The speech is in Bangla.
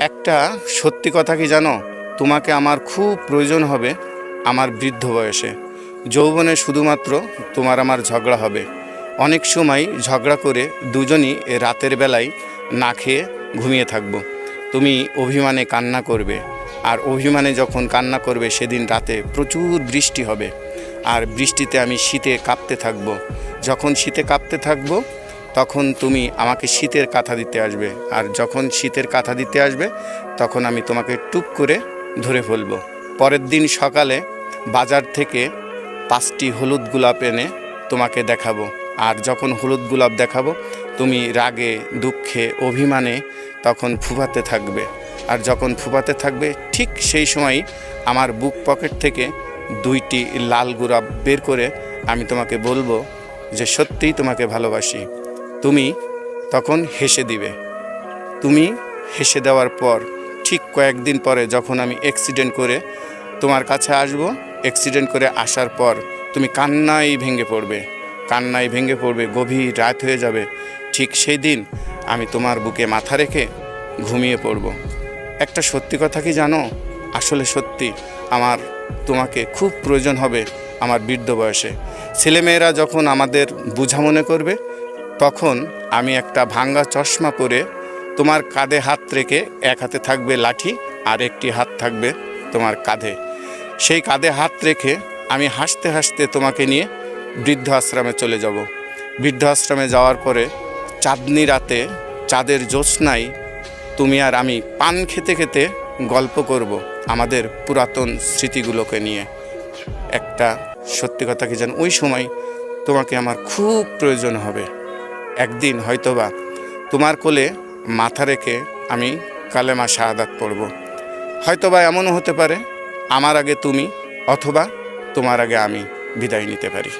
একটা সত্যি কথা কি জানো? তোমাকে আমার খুব প্রয়োজন হবে আমার বৃদ্ধ বয়সে। যৌবনে শুধুমাত্র তোমার আমার ঝগড়া হবে। অনেক সময় ঝগড়া করে দুজনই রাতের বেলায় না খেয়ে ঘুমিয়ে থাকব। তুমি অভিমানে কান্না করবে। আর অভিমানে যখন কান্না করবে, সেদিন রাতে প্রচুর বৃষ্টি হবে। আর বৃষ্টিতে আমি শীতে কাঁপতে থাকব। যখন শীতে কাঁপতে থাকব তখন তুমি আমাকে শীতের কাঁথা দিতে আসবে। আর যখন শীতের কাঁথা দিতে আসবে, তখন আমি তোমাকে টুক করে ধরে ফেলব। পরের দিন সকালে বাজার থেকে পাঁচটি হলুদ গোলাপ এনে তোমাকে দেখাবো। আর যখন হলুদ গোলাপ দেখাবো, তুমি রাগে, দুঃখে, অভিমানে তখন ফুফাতে থাকবে। আর যখন ফুফাতে থাকবে, ঠিক সেই সময় আমার বুক পকেট থেকে দুইটি লাল গোলাপ বের করে আমি তোমাকে বলব যে সত্যিই তোমাকে ভালোবাসি। তুমি তখন হেসে দিবে। তুমি হেসে দেওয়ার পর, ঠিক কয়েকদিন পরে যখন আমি অ্যাক্সিডেন্ট করে তোমার কাছে আসব অ্যাক্সিডেন্ট করে আসার পর তুমি কান্নাই ভেঙে পড়বে। কান্নায় ভেঙে পড়বে, গভীর রাত হয়ে যাবে। ঠিক সেই দিন আমি তোমার বুকে মাথা রেখে ঘুমিয়ে পড়ব। একটা সত্যি কথা কি জানো? আসলে সত্যি, আমার তোমাকে খুব প্রয়োজন হবে আমার বৃদ্ধ বয়সে। ছেলেমেয়েরা যখন আমাদের বোঝা মনে করবে তখন আমি একটা ভাঙ্গা চশমা পরে তোমার কাঁধে হাত রেখে এক হাতে থাকবে লাঠি আর একটি হাত থাকবে তোমার কাঁধে। সেই কাঁধে হাত রেখে আমি হাসতে হাসতে তোমাকে নিয়ে বৃদ্ধ আশ্রমে চলে যাব। বৃদ্ধ আশ্রমে যাওয়ার পরে চাঁদনি রাতে চাঁদের জ্যোৎস্নায় তুমি আর আমি পান খেতে খেতে গল্প করব আমাদের পুরাতন স্মৃতিগুলোকে নিয়ে। একটা সত্যি কথা কি জানো ওই সময় তোমাকে আমার খুব প্রয়োজন হবে। একদিন হয়তোবা তোমার কোলে মাথা রেখে আমি কালেমা শাহাদাত পড়ব। হয়তোবা এমনও হতে পারে, আমার আগে তুমি অথবা তোমার আগে আমি বিদায় নিতে পারি।